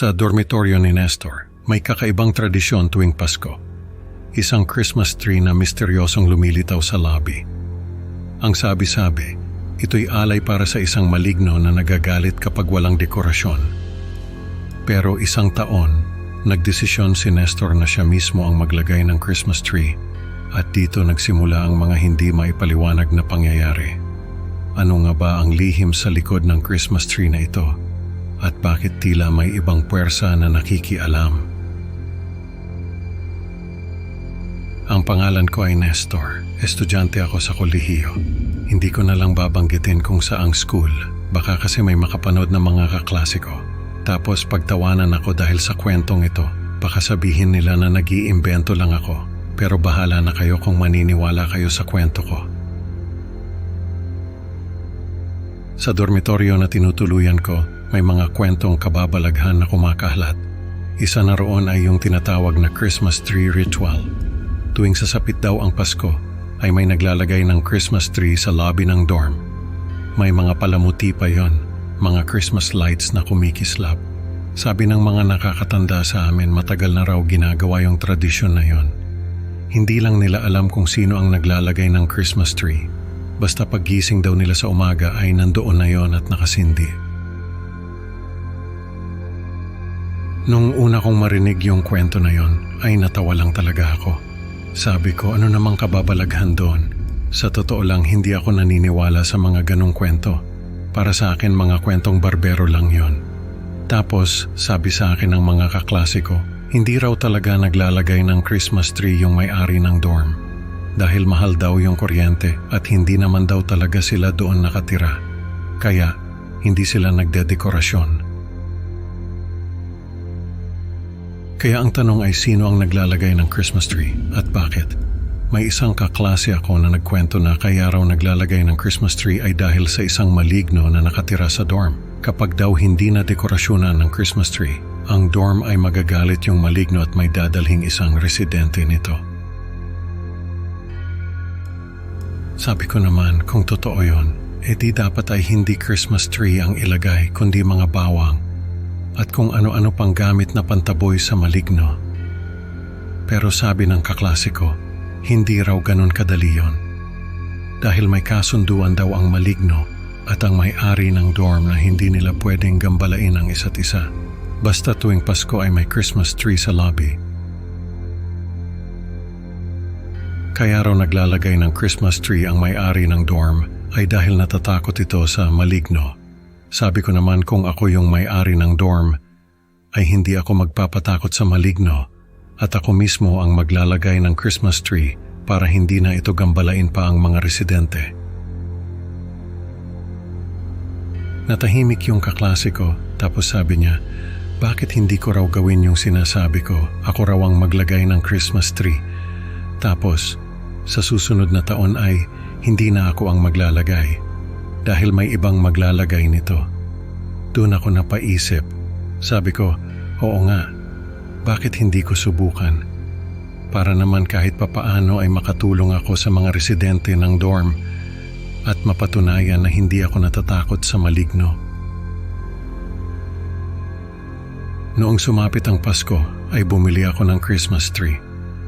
Sa dormitoryo ni Nestor, may kakaibang tradisyon tuwing Pasko. Isang Christmas tree na misteryosong lumilitaw sa lobby. Ang sabi-sabi, ito'y alay para sa isang maligno na nagagalit kapag walang dekorasyon. Pero isang taon, nagdesisyon si Nestor na siya mismo ang maglagay ng Christmas tree at dito nagsimula ang mga hindi maipaliwanag na pangyayari. Ano nga ba ang lihim sa likod ng Christmas tree na ito? At bakit tila may ibang puwersa na nakikialam? Ang pangalan ko ay Nestor. Estudyante ako sa kolehiyo. Hindi ko na lang babanggitin kung saang school. Baka kasi may makapanood ng mga kaklase ko. Tapos pagtawanan ako dahil sa kwentong ito. Baka sabihin nila na nag-iimbento lang ako. Pero bahala na kayo kung maniniwala kayo sa kwento ko. Sa dormitoryo na tinutuluyan ko, may mga kwentong kababalaghan na kumakalat. Isa na roon ay yung tinatawag na Christmas tree ritual. Tuwing sasapit daw ang Pasko, ay may naglalagay ng Christmas tree sa lobby ng dorm. May mga palamuti pa yon, mga Christmas lights na kumikislap. Sabi ng mga nakakatanda sa amin matagal na raw ginagawa yung tradisyon na yon. Hindi lang nila alam kung sino ang naglalagay ng Christmas tree. Basta paggising daw nila sa umaga ay nandoon na yon at nakasindi. Nung una kong marinig yung kwento na yon, ay natawa lang talaga ako. Sabi ko, ano namang kababalaghan doon? Sa totoo lang, hindi ako naniniwala sa mga ganong kwento. Para sa akin, mga kwentong barbero lang yon. Tapos, sabi sa akin ng mga kaklase ko, hindi raw talaga naglalagay ng Christmas tree yung may-ari ng dorm. Dahil mahal daw yung kuryente at hindi naman daw talaga sila doon nakatira. Kaya, hindi sila nagdedekorasyon. Kaya ang tanong ay sino ang naglalagay ng Christmas tree at bakit? May isang kaklase ako na nagkwento na kaya raw naglalagay ng Christmas tree ay dahil sa isang maligno na nakatira sa dorm. Kapag daw hindi na dekorasyonan ng Christmas tree, ang dorm ay magagalit yung maligno at may dadalhing isang residente nito. Sabi ko naman, kung totoo yon, edi dapat ay hindi Christmas tree ang ilagay kundi mga bawang at kung ano-ano pang gamit na pantaboy sa maligno. Pero sabi ng kaklase ko, hindi raw ganun kadali yon. Dahil may kasunduan daw ang maligno at ang may-ari ng dorm na hindi nila pwedeng gambalain ang isa't isa. Basta tuwing Pasko ay may Christmas tree sa lobby. Kaya raw naglalagay ng Christmas tree ang may-ari ng dorm ay dahil natatakot ito sa maligno sabi ko naman kung ako yung may-ari ng dorm, ay hindi ako magpapatakot sa maligno at ako mismo ang maglalagay ng Christmas tree para hindi na ito gambalain pa ang mga residente. Natahimik yung kaklase ko tapos sabi niya, bakit hindi ko raw gawin yung sinasabi ko? Ako raw ang maglagay ng Christmas tree. Tapos, sa susunod na taon ay hindi na ako ang maglalagay dahil may ibang maglalagay nito. Doon ako napaisip. Sabi ko, oo nga, bakit hindi ko subukan? Para naman kahit papaano ay makatulong ako sa mga residente ng dorm at mapatunayan na hindi ako natatakot sa maligno. Noong sumapit ang Pasko ay bumili ako ng Christmas tree.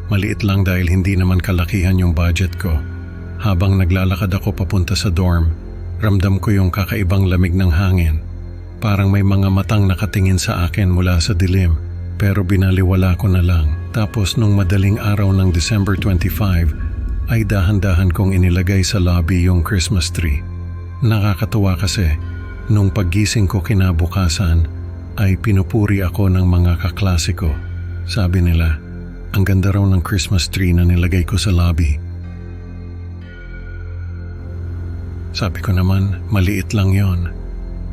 Maliit lang dahil hindi naman kalakihan yung budget ko. Habang naglalakad ako papunta sa dorm, Ramdam ko yung kakaibang lamig ng hangin. Parang may mga matang nakatingin sa akin mula sa dilim pero binaliwala ko na lang. Tapos nung madaling araw ng December 25 ay dahan-dahan kong inilagay sa lobby yung Christmas tree. Nakakatuwa kasi nung paggising ko kinabukasan ay pinupuri ako ng mga kaklasiko. Sabi nila, ang ganda raw ng Christmas tree na nilagay ko sa lobby. Sabi ko naman, maliit lang yon.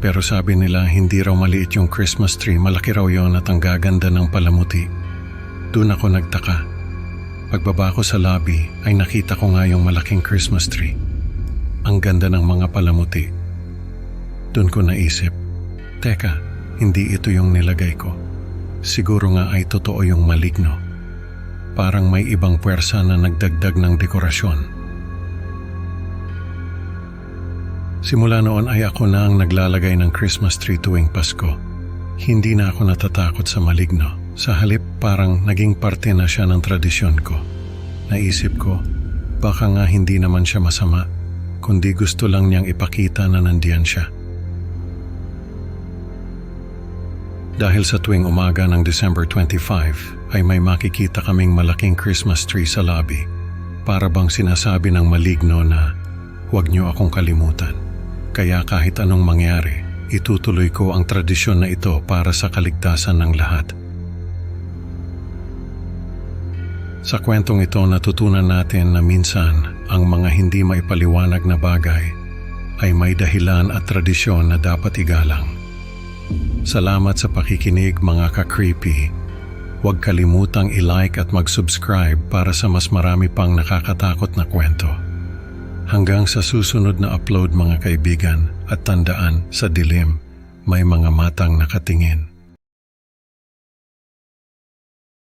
Pero sabi nila hindi raw maliit yung Christmas tree, malaki raw yon at ang gaganda ng palamuti. Doon ako nagtaka. Pagbaba ko sa lobby ay nakita ko nga yung malaking Christmas tree. Ang ganda ng mga palamuti. Doon ko naisip, Teka, hindi ito yung nilagay ko. Siguro nga ay totoo yung maligno. Parang may ibang puwersa na nagdagdag ng dekorasyon. Simula noon ay ako na ang naglalagay ng Christmas tree tuwing Pasko. Hindi na ako natatakot sa maligno. Sa halip parang naging parte na siya ng tradisyon ko. Naisip ko, baka nga hindi naman siya masama, kundi gusto lang niyang ipakita na nandiyan siya. Dahil sa tuwing umaga ng December 25 ay may makikita kaming malaking Christmas tree sa lobby. Para bang sinasabi ng maligno na huwag niyo akong kalimutan. Kaya kahit anong mangyari, itutuloy ko ang tradisyon na ito para sa kaligtasan ng lahat. Sa kwentong ito natutunan natin na minsan ang mga hindi maipaliwanag na bagay ay may dahilan at tradisyon na dapat igalang. Salamat sa pakikinig mga ka-creepy. Huwag kalimutang i-like at mag-subscribe para sa mas marami pang nakakatakot na kwento. Hanggang sa susunod na upload mga kaibigan at tandaan sa dilim, may mga matang nakatingin.